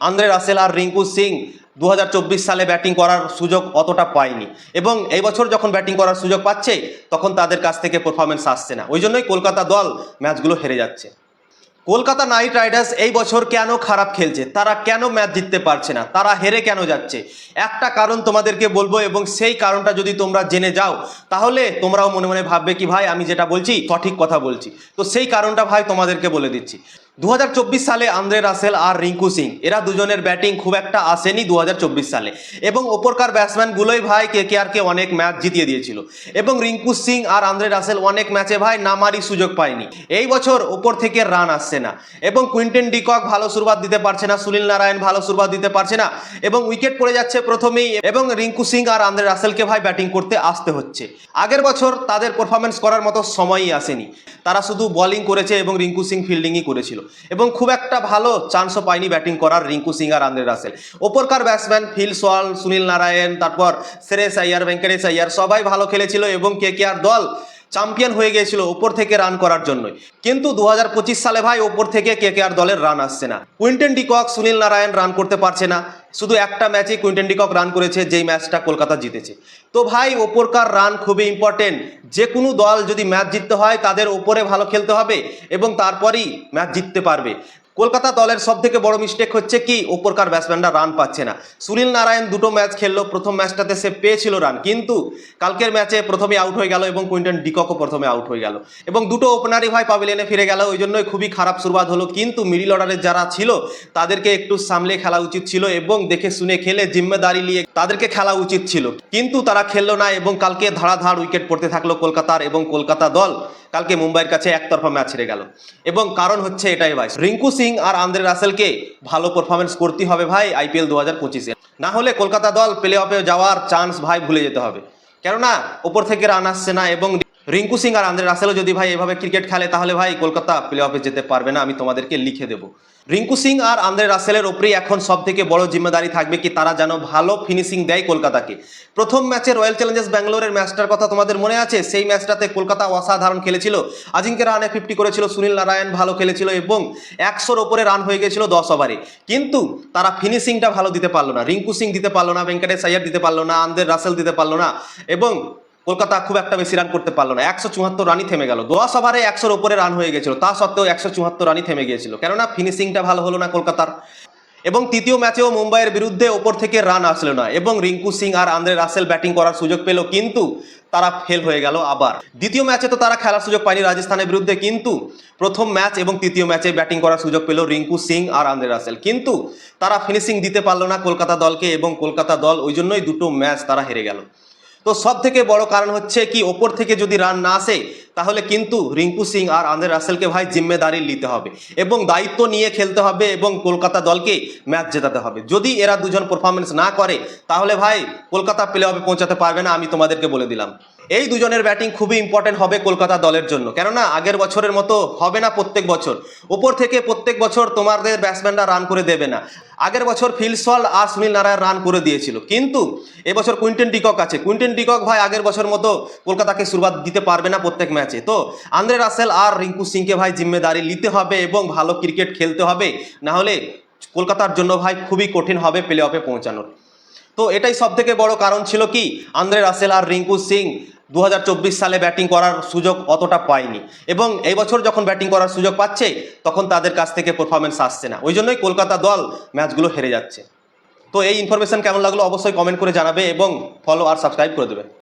Andre Russell আর রিঙ্কু সিং দু হাজার চব্বিশ সালে ব্যাটিং করার সুযোগ অতটা পায়নি। এবং এই বছর যখন ব্যাটিং করার সুযোগ পাচ্ছে, তখন তাদের কাছ থেকে পারফরমেন্স আসছে না। ওই জন্যই কলকাতা দল ম্যাচগুলো হেরে যাচ্ছে। কলকাতা নাইট রাইডার্স এই বছর কেন খারাপ খেলছে? তারা কেন ম্যাচ জিততে পারছে না? তারা হেরে কেন যাচ্ছে? একটা কারণ তোমাদেরকে বলব এবং সেই কারণটা যদি তোমরা জেনে যাও, তাহলে তোমরাও মনে মনে ভাববে কি, ভাই, আমি যেটা বলছি, সঠিক কথা বলছি। তো সেই কারণটা ভাই তোমাদেরকে বলে দিচ্ছি। দু হাজার চব্বিশ সালে আন্দ্রে রাসেল আর রিঙ্কু সিং, এরা দুজনের ব্যাটিং খুব একটা আসেনি দু হাজার চব্বিশ সালে। এবং ওপরকার ব্যাটসম্যানগুলোই ভাই কে কে আরকে অনেক ম্যাচ জিতিয়ে দিয়েছিল। এবং রিঙ্কু সিং আর আন্দ্রে রাসেল অনেক ম্যাচে ভাই নামারই সুযোগ পায়নি। এই বছর ওপর থেকে রান আসছে না। এবং কুইন্টেন ডিকক ভালো শুরুয়াত দিতে পারছে না, সুনীল নারায়ণ ভালো শুরুয়াত দিতে পারছে না। এবং উইকেট পড়ে যাচ্ছে প্রথমেই এবং রিঙ্কু সিং আর আন্দ্রে রাসেলকে ভাই ব্যাটিং করতে আসতে হচ্ছে। আগের বছর তাদের পারফরমেন্স করার মতো সময়ই আসেনি। তারা শুধু বোলিং করেছে এবং রিঙ্কু সিং ফিল্ডিংই করেছিল। এবং খুব একটা ভালো চান্সও পায়নি ব্যাটিং করার রিঙ্কু সিং আর Andre Russell. ওপরকার batsman Phil Salt, Sunil Narine, তারপর সেরেস আইয়ার, ভেঙ্কটেশ আইয়ার সবাই ভালো খেলেছিল এবং কে কে আর দল চ্যাম্পিয়ন হয়ে গিয়েছিল ওপর থেকে রান করার জন্যই। কিন্তু দু হাজার পঁচিশ সালে ভাই ওপর থেকে কে কে আর দলের রান আসছে না। Quinton de Kock Sunil Narine run করতে পারছে না। শুধু একটা ম্যাচেই কুইন্টেন ডিকক রান করেছে, যেই ম্যাচটা কলকাতা জিতেছে। তো ভাই, ওপরকার রান খুবই ইম্পর্টেন্ট যে কোনো দল যদি ম্যাচ জিততে হয়, তাদের ওপরে ভালো খেলতে হবে এবং তারপরই ম্যাচ জিততে পারবে। কলকাতা দলের সব থেকে বড় মিস্টেক হচ্ছে কি? ওপরকার ব্যাটসম্যানরা রান পাচ্ছে না। সুনীল নারায়ণ দুটো ম্যাচ খেললো, প্রথম ম্যাচটাতে সে পেয়েছিল রান কিন্তু কালকের ম্যাচে প্রথমে আউট হয়ে গেল এবং কুইন্টন ডিককও প্রথমে আউট হয়ে গেল। এবং দুটো ওপেনারই ভাই পাবিলেনে ফিরে গেল, ওই জন্যই খুবই খারাপ শুরুয়াত হলো। কিন্তু মিডিল অর্ডারের যারা ছিল, তাদেরকে একটু সামলে খেলা উচিত ছিল এবং দেখে শুনে খেলে জিম্মেদারি নিয়ে তাদেরকে খেলা উচিত ছিল। কিন্তু তারা খেললো না এবং কালকে ধাড়াধাড় উইকেট পড়তে থাকল কলকাতার এবং কলকাতা দল কালকে মুম্বাইয়ের কাছে একতরফা ম্যাচ হেরে গেল। এবং কারণ হচ্ছে এটাই ভাই, রিঙ্কু সিং আর আন্দ্রে রাসেলকে ভালো পারফরমেন্স করতে হবে ভাই আইপিএল দু হাজার পঁচিশে। না হলে কলকাতা দল প্লে অফে যাওয়ার চান্স ভাই ভুলে যেতে হবে। কেননা ওপর থেকে রান আসছে না এবং রিঙ্কু সিং আর আন্দ্রে রাসেলও যদি ভাই এভাবে ক্রিকেট খেলে, তাহলে ভাই কলকাতা প্লে অফে যেতে পারবে না, আমি তোমাদেরকে লিখে দেবো। রিঙ্কু সিং আর আন্দ্রে রাসেলের ওপরেই এখন সব থেকে বড় জিম্মেদারি থাকবে কি তারা যেন ভালো ফিনিশিং দেয় কলকাতাকে। প্রথম ম্যাচে রয়্যাল চ্যালেঞ্জার্স ব্যাঙ্গালোরের ম্যাচটার কথা তোমাদের মনে আছে? সেই ম্যাচটাতে কলকাতা অসাধারণ খেলেছিল। আজিঙ্কে রানে ফিফটি করেছিল, সুনীল নারায়ণ ভালো খেলেছিল এবং একশোর ওপরে রান হয়ে গেছিল দশ ওভারে কিন্তু তারা ফিনিশিংটা ভালো দিতে পারল না। রিঙ্কু সিং দিতে পারল না, ভেঙ্কটেশ আইয়ার দিতে পারল না, আন্দ্রে রাসেল দিতে পারল না এবং কলকাতা খুব একটা বেশি রান করতে পারল না। একশো চুয়াত্তর রানই থেমে গেল। দশ ওভারে একশোর ওপরে রান হয়ে গেছিল। তা সত্ত্বেও একশো চুয়াত্তর রানই থেমে গিয়েছিল। কেননা ফিনিশিংটা ভালো হলো না কলকাতার। এবং তৃতীয় ম্যাচেও মুম্বাইয়ের বিরুদ্ধে ওপর থেকে রান আসলো না। এবং রিঙ্কু সিং আর আন্দ্রে রাসেল ব্যাটিং করার সুযোগ পেল, কিন্তু তারা ফেল হয়ে গেল আবার। দ্বিতীয় ম্যাচে তো তারা খেলার সুযোগ পায়নি রাজস্থানের বিরুদ্ধে, কিন্তু প্রথম ম্যাচ এবং তৃতীয় ম্যাচে ব্যাটিং করার সুযোগ পেল রিঙ্কু সিং আর আন্দ্রে রাসেল। কিন্তু তারা ফিনিশিং দিতে পারল না কলকাতা দলকে, এবং কলকাতা দল ওই জন্যই দুটো ম্যাচ তারা হেরে গেল। তো সব থেকে বড় কারণ হচ্ছে কি ওপর থেকে যদি রান না আসে তাহলে কিন্তু রিঙ্কু সিং আর আন্দ্রে রাসেলকে ভাই জিম্মেদারি নিতে হবে এবং দায়িত্ব নিয়ে খেলতে হবে এবং কলকাতা দলকে ম্যাচ জেতাতে হবে। যদি এরা দুজন পারফরমেন্স না করে, তাহলে ভাই কলকাতা প্লে অফে পৌঁছাতে পারবে না, আমি তোমাদেরকে বলে দিলাম। এই দুজনের ব্যাটিং খুবই ইম্পর্টেন্ট হবে কলকাতা দলের জন্য। কেননা আগের বছরের মতো হবে না প্রত্যেক বছর। ওপর থেকে প্রত্যেক বছর তোমাদের ব্যাটসম্যানরা রান করে দেবে না। আগের বছর ফিলসল আর সুনীল নারায়ণ রান করে দিয়েছিল। কিন্তু এবছর Quinton de Kock. Quinton de Kock আগের বছর মতো কলকাতাকে শুরুয়াত দিতে পারবে না প্রত্যেক ম্যাচে তো আন্দ্রে রাসেল আর রিঙ্কু সিংকে ভাই জিম্মেদারি নিতে হবে এবং ভালো ক্রিকেট খেলতে হবে। না হলে কলকাতার জন্য ভাই খুবই কঠিন হবে প্লে অফে পৌঁছানোর। তো এটাই সব থেকে বড় কারণ ছিল কি? আন্দ্রে রাসেল আর রিঙ্কু সিং দু হাজার চব্বিশ সালে ব্যাটিং করার সুযোগ অতটা পায়নি। এবং এই বছর যখন ব্যাটিং করার সুযোগ পাচ্ছে, তখন তাদের কাছ থেকে পারফরমেন্স আসছে না। ওই জন্যই কলকাতা দল ম্যাচগুলো হেরে যাচ্ছে। তো এই ইনফরমেশন কেমন লাগল অবশ্যই কমেন্ট করে জানাবে এবং ফলো আর সাবস্ক্রাইব করে দেবে।